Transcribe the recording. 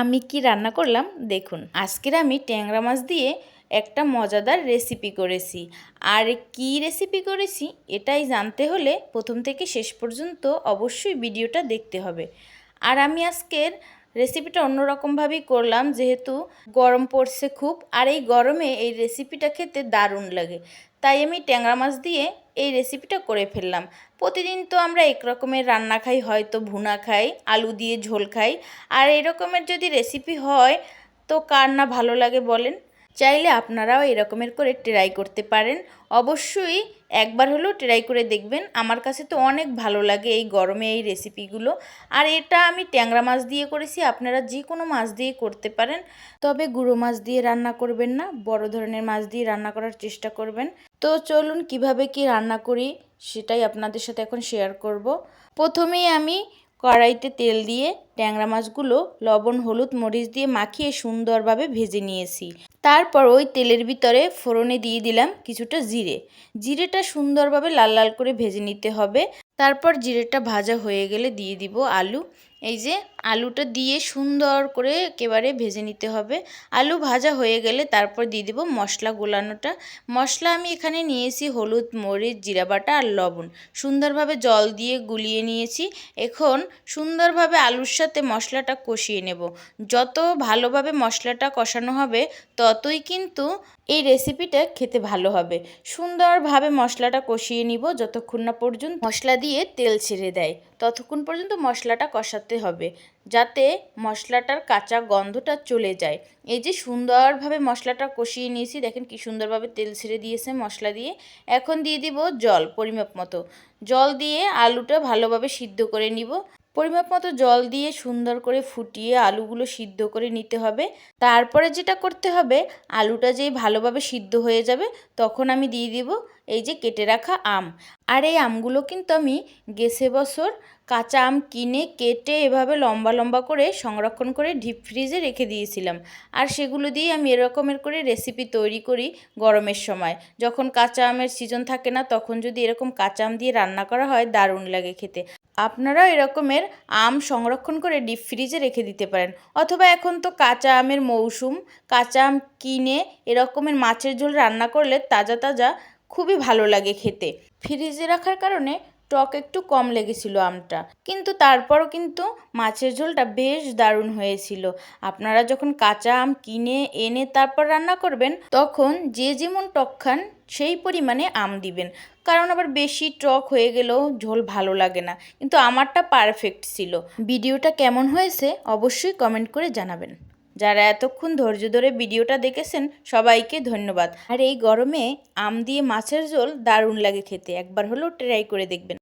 আমি কি রান্না করলাম? দেখুন, আজকের আমি ট্যাংরা মাছ দিয়ে একটা মজাদার রেসিপি করেছি। আর কি রেসিপি করেছি, এটাই জানতে হলে প্রথম থেকে শেষ পর্যন্ত অবশ্যই ভিডিওটা দেখতে হবে। আর আমি আজকের রেসিপিটা অন্যরকমভাবেই করলাম, যেহেতু গরম পড়ছে খুব, আর এই গরমে এই রেসিপিটা খেতে দারুণ লাগে। তাই আমি ট্যাংরা মাছ দিয়ে এই রেসিপিটা করে ফেললাম। প্রতিদিন তো আমরা এক রকমের রান্না খাই, হয়তো ভুনা খাই, আলু দিয়ে ঝোল খাই, আর এরকমের যদি রেসিপি হয়, তো কার না ভালো লাগে বলেন? চাইলে আপনারাও এরকমের করে ট্রাই করতে পারেন। অবশ্যই একবার হলেও ট্রাই করে দেখবেন। আমার কাছে তো অনেক ভালো লাগে এই গরমে এই রেসিপিগুলো আর এটা আমি ট্যাংরা মাছ দিয়ে করেছি, আপনারা যে কোনো মাছ দিয়ে করতে পারেন। তবে গুঁড়ো মাছ দিয়ে রান্না করবেন না, বড় ধরনের মাছ দিয়ে রান্না করার চেষ্টা করবেন। তো চলুন কীভাবে কি রান্না করি, সেটাই আপনাদের সাথে এখন শেয়ার করব। প্রথমেই আমি কড়াইতে তেল দিয়ে ট্যাংরা মাছগুলো লবণ, হলুদ, মরিচ দিয়ে মাখিয়ে সুন্দরভাবে ভেজে নিয়েছি। তারপর ওই তেলের ভিতরে ফোড়নে দিয়ে দিলাম কিছুটা জিরে। জিরেটা সুন্দরভাবে লাল লাল করে ভেজে নিতে হবে। তারপর জিরেটা ভাজা হয়ে গেলে দিয়ে দিব আলু। এই যে আলুটা দিয়ে সুন্দর করে একেবারে ভেজে নিতে হবে। আলু ভাজা হয়ে গেলে তারপর দিয়ে দেবো মশলা গোলানোটা। মশলা আমি এখানে নিয়েছি হলুদ, মরিচ, জিরা বাটা আর লবণ। সুন্দরভাবে জল দিয়ে গুলিয়ে নিয়েছি। এখন সুন্দরভাবে আলুর সাথে মশলাটা কষিয়ে নেব। যত ভালোভাবে মশলাটা কষানো হবে, ততই কিন্তু এই রেসিপিটা খেতে ভালো হবে। সুন্দরভাবে মশলাটা কষিয়ে নিব যতক্ষণ না পর্যন্ত মশলা দিয়ে তেল ছেড়ে দেয়। ততক্ষণ পর্যন্ত মশলাটা কষাতে হবে, যাতে মশলাটার কাঁচা গন্ধটা চলে যায়। এই যে সুন্দরভাবে মশলাটা কষিয়ে নিয়েছি, দেখেন কি সুন্দরভাবে তেল ছেড়ে দিয়েছে মশলা দিয়ে। এখন দিয়ে দিব জল, পরিমাপ মতো। জল দিয়ে আলুটা ভালোভাবে সিদ্ধ করে নিব। পরিমাপ মতো জল দিয়ে সুন্দর করে ফুটিয়ে আলুগুলো সিদ্ধ করে নিতে হবে। তারপরে যেটা করতে হবে, আলুটা যেই ভালোভাবে সিদ্ধ হয়ে যাবে, তখন আমি দিয়ে দিব এই যে কেটে রাখা আম। আর এই আমগুলো কিন্তু আমি গেছে বছর কাঁচা আম কিনে কেটে এভাবে লম্বা লম্বা করে সংরক্ষণ করে ডিপ ফ্রিজে রেখে দিয়েছিলাম। আর সেগুলো দিয়ে আমি এরকমের করে রেসিপি তৈরি করি গরমের সময়। যখন কাঁচা আমের সিজন থাকে না, তখন যদি এরকম কাঁচা আম দিয়ে রান্না করা হয়, দারুণ লাগে খেতে। আপনারাও এরকমের আম সংরক্ষণ করে ডিপ ফ্রিজে রেখে দিতে পারেন। অথবা এখন তো কাঁচা আমের মৌসুম, কাঁচা আম কিনে এরকমের মাছের ঝোল রান্না করলে তাজা তাজা খুবই ভালো লাগে খেতে। ফ্রিজে রাখার কারণে টক একটু কম লেগেছিল আমটা। কিন্তু তারপরও কিন্তু মাছের ঝোলটা বেশ দারুণ হয়েছিল। আপনারা যখন কাঁচা আম কিনে, এনে তারপর রান্না করবেন, তখন যে যেমন টক খান, সেই পরিমাণে আম দিবেন। কারণ আবার বেশি টক হয়ে গেলেও ঝোল ভালো লাগে না। কিন্তু আমারটা পারফেক্ট ছিল। ভিডিওটা কেমন হয়েছে, অবশ্যই কমেন্ট করে জানাবেন। যারা এতক্ষণ ধৈর্য ধরে ভিডিওটা দেখেছেন, সবাইকে ধন্যবাদ। আর এই গরমে আম দিয়ে মাছের ঝোল দারুণ লাগে খেতে। একবার হলেও ট্রাই করে দেখবেন।